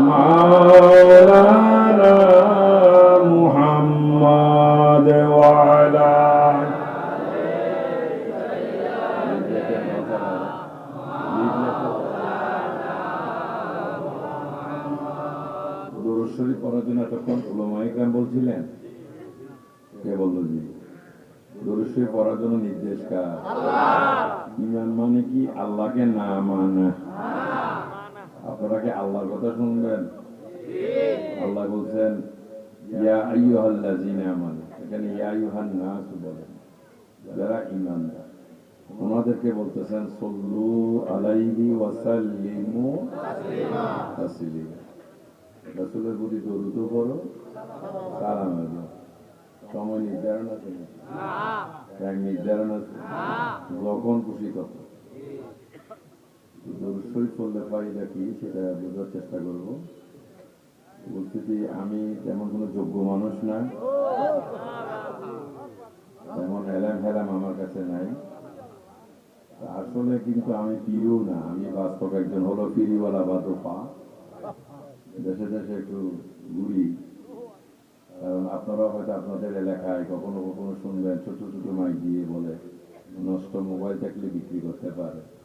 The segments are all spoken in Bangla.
مولانا محمد وعلى দরশ্বরী পড়ার জন্য এতক্ষণ ওলামাইকরাম বলছিলেন কে বললো জি দরশ্বরী পড়ার জন্য নির্দেশ কার ইমান মানে কি আল্লাহকে না মানা আপনারা কি আল্লাহর কথা শুনবেন? আল্লাহ বলছেন ইয়া আইয়ুহাল্লাযিনা আমানু। এখানে ইয়া আইয়ুহান নাস বলেন যারা ঈমানদার ওনাদেরকে বলতেছেন সল্লু আলাইহি ওয়া সাল্লিমু তাসলিমা। রাসূলের প্রতি দরুদ পড়ো সালাম দাও সময় নির্ধারণ আছে? টাইম নির্ধারণ আছে? যখন খুশি তখন। শরীফ পড়লে ফায়দা কি, সেটা বোঝার চেষ্টা করব। বলছি যে, আমি তেমন কোনো যোগ্য মানুষ না। তেমন এলাম ফেলাম আমার কাছে নাই। আসলে কিন্তু আমি পিও না, আমি বাস্তব একজন হলো পিরিওয়ালা বা দোপা। দেশে দেশে একটু ঘুরি। কারণ আপনারা হয়তো আপনাদের এলাকায় কখনো কখনো শুনবেন, ছোট ছোট মাইক দিয়ে বলে, নষ্ট মোবাইল থাকলে বিক্রি করতে পারে।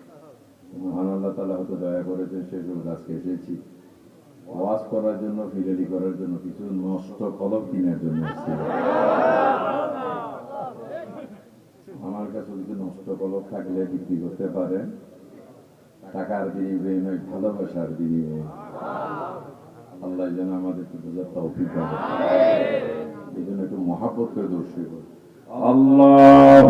মহান আল্লাহ তালা হয়তো দয়া করেছেন সেগুলো আজকে এসেছি। ওয়াজ করার জন্য ফিরেলি করার জন্য, কিছু নষ্ট কলম কিনার জন্য আমার কাছে যদি নষ্ট কলক থাকলে বিক্রি করতে পারেন। টাকার বিনিময়ে নয়, ভালোবাসার বিনিময়ে। আল্লাহ যেন আমাদের বোঝার তা অভিজ্ঞতা এই জন্য একটু মহাপত্র দর্শক আল্লাহ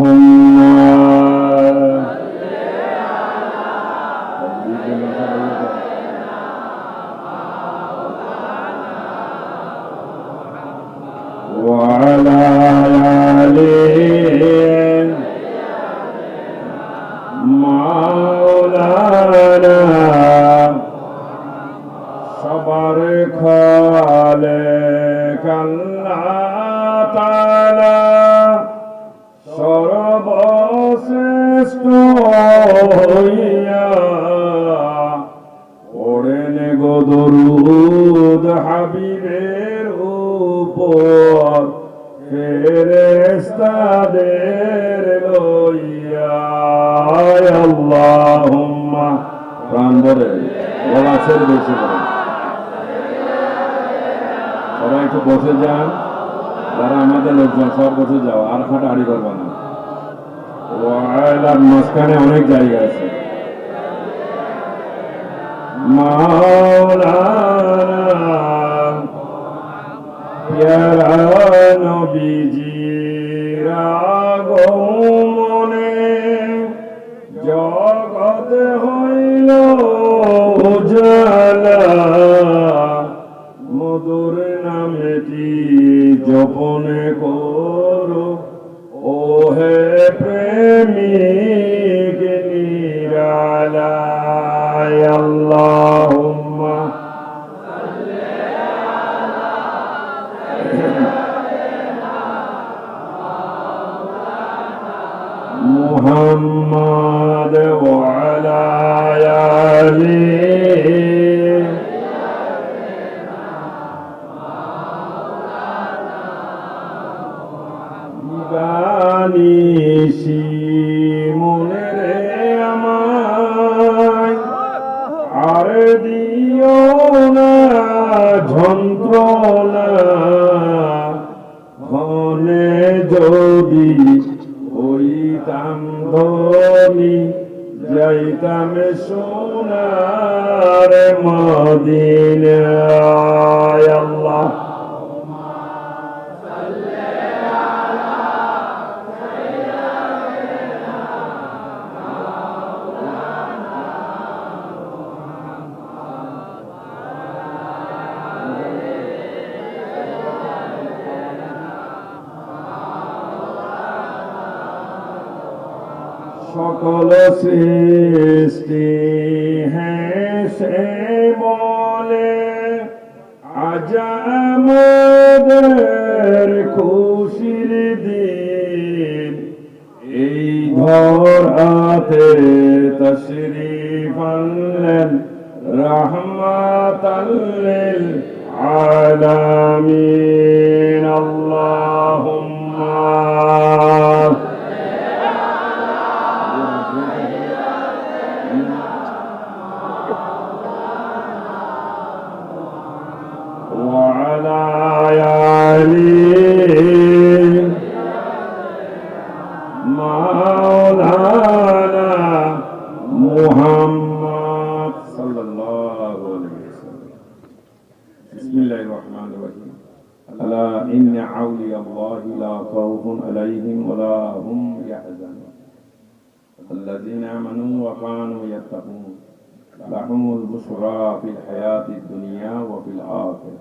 সর্বশ্রেষ্ঠ হইয়া ওড়েন গো হাবিবের উপর ফেরেস্তাদের লইয়া। আল্লাহুম্মা। প্রাণ ধরে গলা ছেড়ে বেশি সবাই একটু বসে যান, যারা আমাদের লোকজন, সব বসে যাও, আর খাটা হাড়ি করব না। ওয়াইলার মাঝখানে অনেক জায়গা আছে। নবীজির আগমনে হইল উজালা। মধুর নামেটি জপন সোনার মদিনায় আল্লাহ সকল সৃষ্টি হেসে বলে আজ আমাদের খুশির দিন এই ধরাতে তশরিফ আনলেন রহমাতাল্লিল আলামিন عليهم ولا هم يحزنون. الذين آمنوا وكانوا يتقون. لهم البشرى في الحياة الدنيا وفي الآخرة.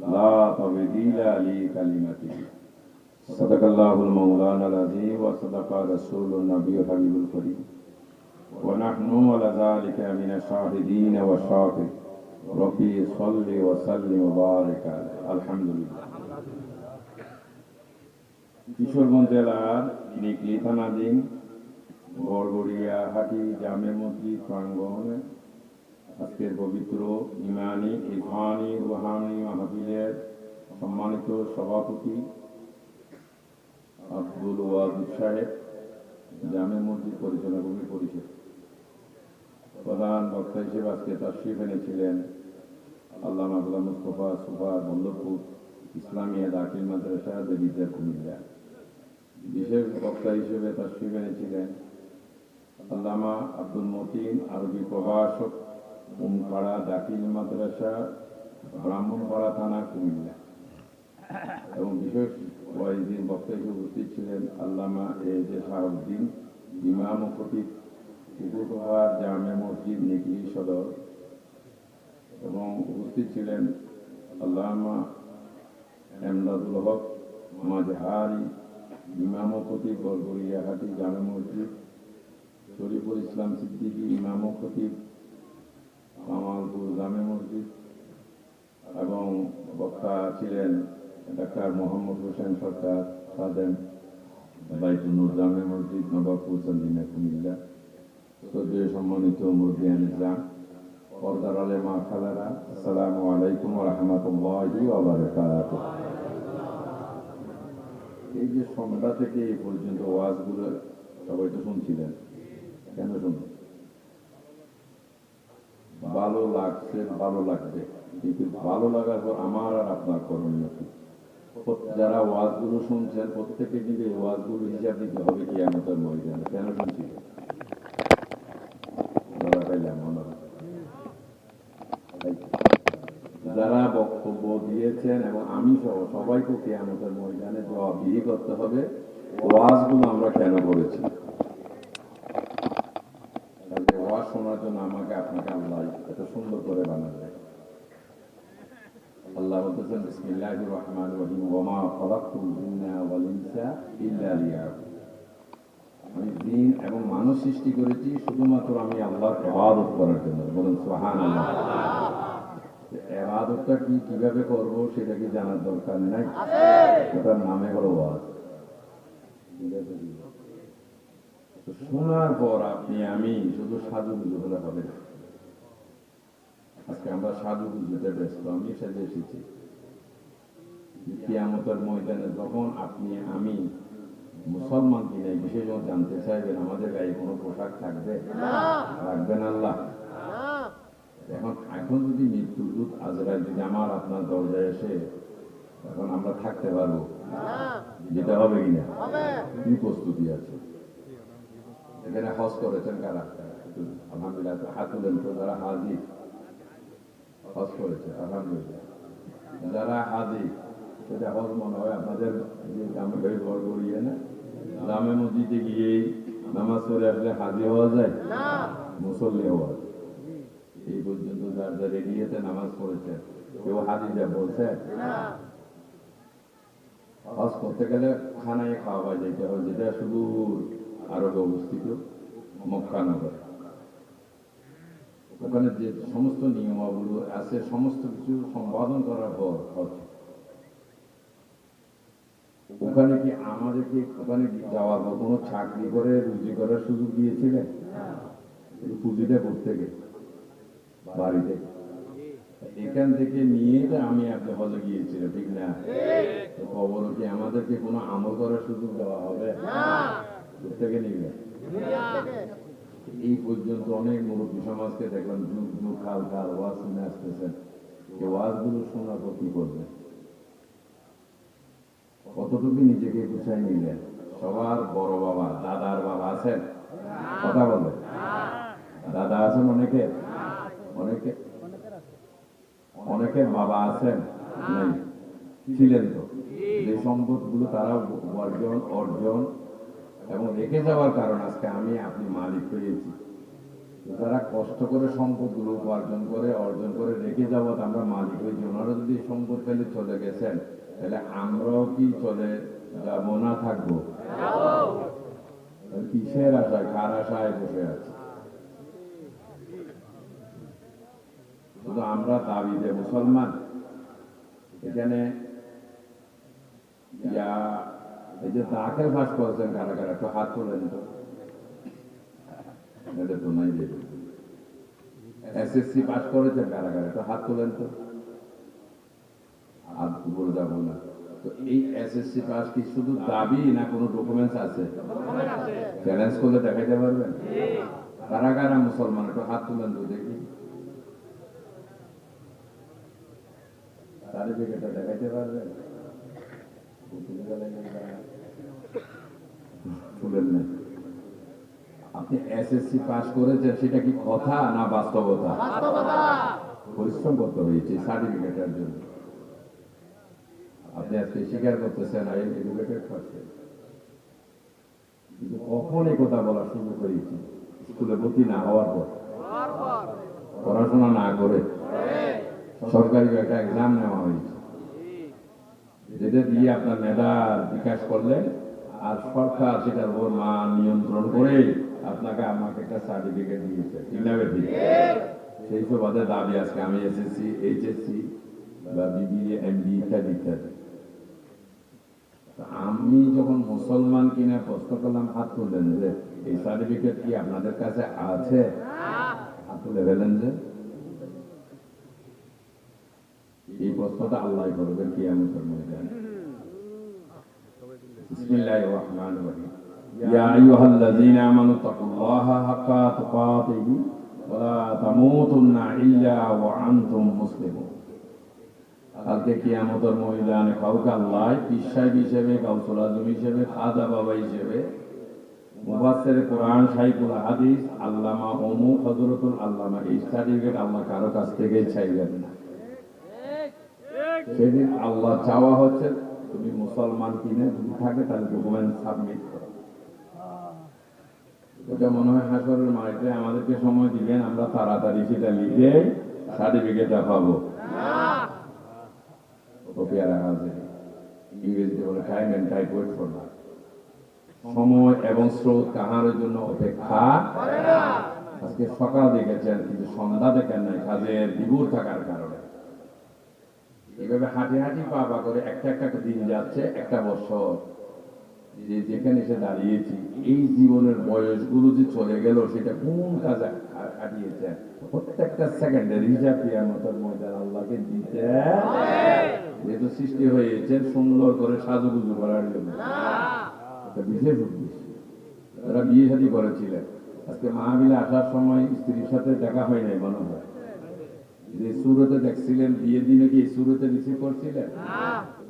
لا تبديل لكلمته. صدق الله المولانا العظيم وصدق رسول النبي حبيب الكريم. ونحن على ذلك من الشاهدين والشاكرين. ربي صل وسلم وبارك عليه. الحمد لله. কিশোরগঞ্জ জেলার নিকলি থানাধীন গড়গড়িয়া হাটি জামে মসজিদ প্রাঙ্গণে আজকের পবিত্র ইমানি, ইরফানি রুহানি মাহফিলের সম্মানিত সভাপতি আব্দুল ওয়াদুদ সাহেব, জামে মসজিদ পরিচালনা কমিটি পরিষদ প্রধান বক্তা হিসেবে আজকে তশরিফ এনেছিলেন আল্লাহ আবুল্লাহ মুস্তফা সুফা বল্লভপুর ইসলামিয়া দাখিল মাদ্রাসা দেবিদ্যার কুমিল্লা। বিশেষ বক্তা হিসেবে তার তশরিফ এনেছিলেন আল্লামা আব্দুল মতিন আরবি প্রভাষক, উমপাড়া দাখিল মাদ্রাসা, ব্রাহ্মণপাড়া থানা কুমিল্লা। এবং বিশেষ ওয়াইদিন বক্তা হিসেবে উপস্থিত ছিলেন আল্লামা এ জে শাহাবুদ্দিন, ইমাম খতিব উপহার জামে মসজিদ নিকলি সদর। এবং উপস্থিত ছিলেন আল্লামা এমদাদুল হক মাজহারি ইমাম ও খতিব গড়গড়িয়াহাটি জামে মসজিদ, শরীফুল ইসলাম সিদ্দিকী, ইমাম খতিব, কামালপুর জামে মসজিদ এবং বক্তা ছিলেন ডাক্তার মোহাম্মদ হোসেন সরকার সাদেন বাইতুনুর জামে মসজিদ, নবাবপুর সন্দিনা কুমিল্লা শ্রদ্ধেয় সম্মানিত মুরদিয়ান ইসলাম, পর্দার আলে মা খালারা, আসসালামু আলাইকুম রহমতুল্লাহি এই যে সন্ধ্যা থেকে এই পর্যন্ত ওয়াজগুলো সবাই তো শুনছিলেন। কেন শুনছেন ভালো লাগছে, ভালো লাগবে। কিন্তু ভালো লাগার পর আমার আর আপনার করণীয় কি? যারা ওয়াজগুলো শুনছেন, প্রত্যেকে কিন্তু এই ওয়াজগুলো হিসাব দিতে হবে কি আমাদের ময়দানে, কেন শুনছিলেন ধরা পাইলাম ওনারা। তাই যারা বক্তব্য দিয়েছেন এবং আমি সহ সবাইকে কেয়ামতের ময়দানে জবাবদিহি করতে হবে। ওয়াজগুলো আমরা কেন করেছি? ওয়াজ শোনার জন্য আমাকে আপনাকে আল্লাহ এত সুন্দর করে আল্লাহ বলতেছেন, বিসমিল্লাহির রহমানির রহিম। ওয়া মা খালাকতুল জিন্না ওয়াল ইনসা ইল্লা আমি জিন এবং মানুষ সৃষ্টি করেছি, শুধুমাত্র আমি আল্লাহর ইবাদত করার জন্য। বলুন এবাদতটা কি কীভাবে করব সেটা কি জানার দরকার নাই? ওটার নামে হলো ওয়াজ। শোনার পর আপনি আমি শুধু সাধু গুজু হলে হবে না। আজকে আমরা সাধু গুজুতে ব্যস্ত আমি সাজে এসেছি। কিয়ামতের ময়দানে যখন আপনি আমি মুসলমান কিনা যখন জানতে চাইবেন আমাদের গায়ে কোনো পোশাক থাকবে? রাখবেন আল্লাহ। এখন এখন যদি মৃত্যুর দূত আজরাইল যদি আমার আপনার দরজায় এসে এখন আমরা থাকতে পারব যেটা হবে কিনা? কি প্রস্তুতি আছে? এখানে হজ করেছেন কারা? আলহামদুলিল্লাহ একটু হাত তুলেন তো যারা হাজি হজ করেছে আলহামদুলিল্লাহ। যারা হাজি সেটা হজ মনে হয় আপনাদের যে গ্রামে বাড়ি ঘর গড়িয়ে না মসজিদে গিয়ে নামাজ পড়ে আসলে হাজি হওয়া যায়? মুসল্লি হওয়া যায়। এই পর্যন্ত যার যার এগিয়েতে নামাজ পড়েছে। কেউ হাজি যা বলছে হজ করতে গেলে খানায় খাওয়া যেতে হয় যেটা শুধু আরবে অবস্থিত মক্কানগরে ওখানে যে সমস্ত নিয়মাবলী আছে সমস্ত কিছু সম্পাদন করার পর হজ। ওখানে কি আমাদেরকে ওখানে যাওয়ার পর কোনো চাকরি করে রুজি করার সুযোগ দিয়েছিলেন? পুঁজিটা করতে গেছে বাড়িতে। এখান থেকে নিয়ে আমি আপনি হজে গিয়েছিলাম ঠিক না? খবর কি আমাদেরকে কোনো আমল করার সুযোগ দেওয়া হবে? থেকে নিবে? এই পর্যন্ত অনেক মুরব্বী সমাজকে দেখলাম যুগ যুগ খাল খাল ওয়াজ শুনে আসতেছেন। এই ওয়াজগুলো শোনার পর কি করবে? কতটুকু নিজেকে গুছাই নিলেন সবার বড় বাবা দাদার বাবা আছেন? কথা বলে? দাদা আছেন অনেকে অনেকে, অনেকের বাবা আছেন ছিলেন তো। যে সম্পদগুলো তারা অর্জন অর্জন এবং রেখে যাওয়ার কারণ আজকে আমি আপনি মালিক হয়েছি। তো যারা কষ্ট করে সম্পদগুলো উপার্জন করে, অর্জন করে রেখে যাওয়াত আমরা মালিক হয়েছি। ওনারা যদি সম্পদ পেলে চলে গেছেন, তাহলে আমরাও কি চলে যাব না থাকব? কিসের আশায়, কার আশায় বসে আছে? শুধু আমরা দাবিতে মুসলমান। এখানে ইয়া এই যে দাখিল পাস করেছেন কারা কারা একটু হাত তোলেন তো। এটা তো নাই দেবে এসএসসি পাস করেছেন কারা কারা একটু হাত তোলেন তো। হাত বলে যাব না। তো এই এসএসসি পাস কি শুধু দাবি না কোনো ডকুমেন্টস আছে? চ্যালেঞ্জ করলে দেখাইতে পারবেন? কারা কারা মুসলমান একটু হাত তুলেন তো দেখি। সার্টিফিকেটটা দেখাইতে পারবেন তুলেন না আপনি এসএসসি পাস করেছেন সেটা কি কথা না বাস্তবতা? পরিশ্রম করতে হয়েছে সার্টিফিকেটের জন্য। আপনি আজকে স্বীকার করতেছেন আই এডুকেটেড কিন্তু কখন এই কথা বলা শুরু করেছি স্কুলে ভর্তি না হওয়ার পর। পড়াশোনা না করে। সরকারি একটা এক্সাম নেওয়া হয়েছে। যেটা দিয়ে আপনার মেধার বিকাশ করলেন আর সরকার সেটার উপর মান নিয়ন্ত্রণ করে আপনাকে আমাকে একটা সার্টিফিকেট দিয়েছে ঠিক না বেটি সেই সুবাদে দাবি আজকে আমি এসএসসি এইচএসসি বা বিবিএ এমবি ইত্যাদি ইত্যাদি। আমি যখন মুসলমান কিনা প্রশ্ন করলাম হাত তুললেন যে, এই সার্টিফিকেট কি আপনাদের কাছে আছে? হাত তুলে ফেলেন যে এই প্রশ্নটা আল্লাহ করবেন কি আমি কোরআন হাদিস, আল্লামা অমুক হজরতুল আল্লামা এই সার্টিফিকেট আল্লাহ কারও কাছ থেকে চাইবেন না। সেদিন আল্লাহ চাওয়া হচ্ছে তুমি মুসলমান কিনে যদি থাকে তাহলে ডকুমেন্ট সাবমিট করো। এটা মনে হয় হাসরের আমাদেরকে সময় দিবেন আমরা তাড়াতাড়ি সেটা লিখে সার্টিফিকেটটা পাবো। ইংরেজিতে বলে time and tide wait for না সময় এবং স্রোত কাহারের জন্য অপেক্ষা আজকে সকাল দেখেছেন কিন্তু সন্ধ্যা দেখেন নাই কাজের বিভুর থাকার কারণে। এইভাবে হাঁটি হাঁটি পা পা করে একটা একটা দিন যাচ্ছে একটা বছর। যে যেখানে এসে দাঁড়িয়েছি এই জীবনের বয়সগুলো যে চলে গেল সেটা কোন কাজে হারিয়েছে প্রত্যেকটা সেকেন্ডের হিসাব কিয়ামতের ময়দান আল্লাহকে দিতে যেহেতু সৃষ্টি হয়েছে সুন্দর করে সাজুগুজু করার জন্য। একটা বিশেষ উদ্দেশ্য। যারা বিয়ে শাদী করেছিলেন আজকে মাহবিলে আসার সময় স্ত্রীর সাথে দেখা হয় নাই মনে হয়। যে সুরতে দেখছিলেন বিয়ের দিনে কি সুরতে রিসিভ করছিলেন?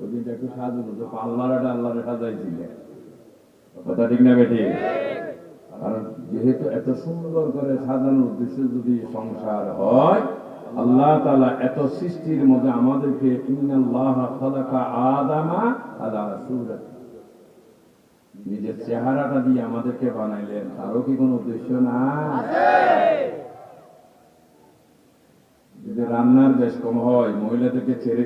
ওই দিনটা একটু সাজুগুজু পাল্লারাটা আল্লাহরে সাজাইছিলেন। কথা ঠিক না বেটি কারণ যেহেতু এত সুন্দর করে সাজানোর উদ্দেশ্য যদি সংসার হয় আল্লাহ তাআলা এত সৃষ্টির মধ্যে আমাদেরকে আদামা আলা সূরাতি নিজের চেহারাটা দিয়ে আমাদেরকে বানাইলেন তারও কি কোনো উদ্দেশ্য না যদি রান্নার বেশ কম হয় মহিলাদেরকে ছেড়ে